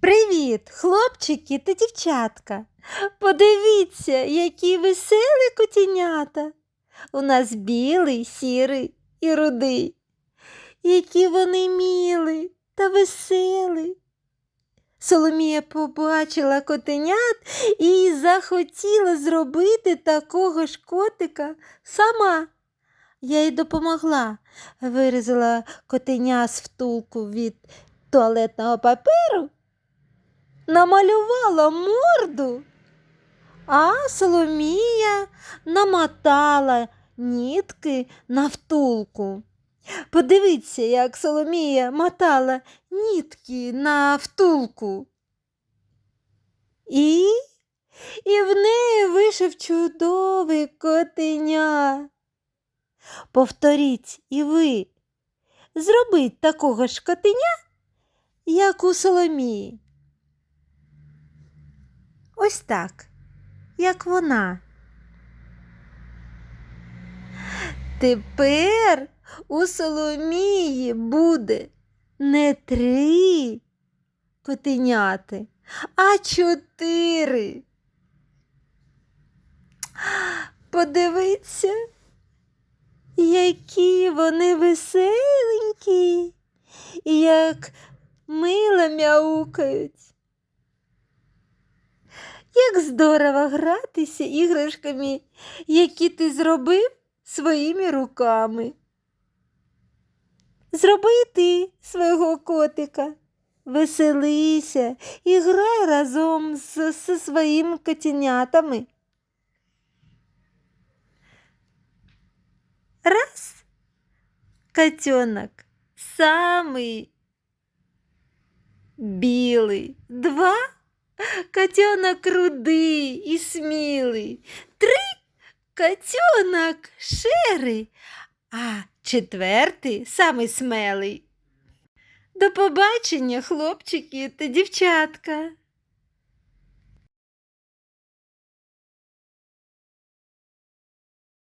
Привіт, хлопчики та дівчатка. Подивіться, які веселі котенята. У нас білий, сірий і рудий. Які вони міли та веселі. Соломія побачила котенят і захотіла зробити такого ж котика сама. Я їй допомогла, вирізала котеня з втулку від туалетного паперу, намалювала морду, а Соломія намотала нітки на втулку. Подивіться, як Соломія мотала нітки на втулку. І, і в неї вийшов чудовий котеня. Повторіть і ви. Зробіть такого ж котеня, як у Соломії. Ось так, як вона. Тепер у Соломії буде не три котеняти, а чотири. Подивіться, які вони веселенькі, як мило мяукають. Як здорово гратися іграшками, які ти зробив своїми руками. Зроби ти свого котика, веселися і грай разом зі своїми котенятами. Раз котенок самый белый. Два котенок рудый и смелый. Три котенок шерий, а четвертий самий смелий. До побачення, хлопчики та дівчатка.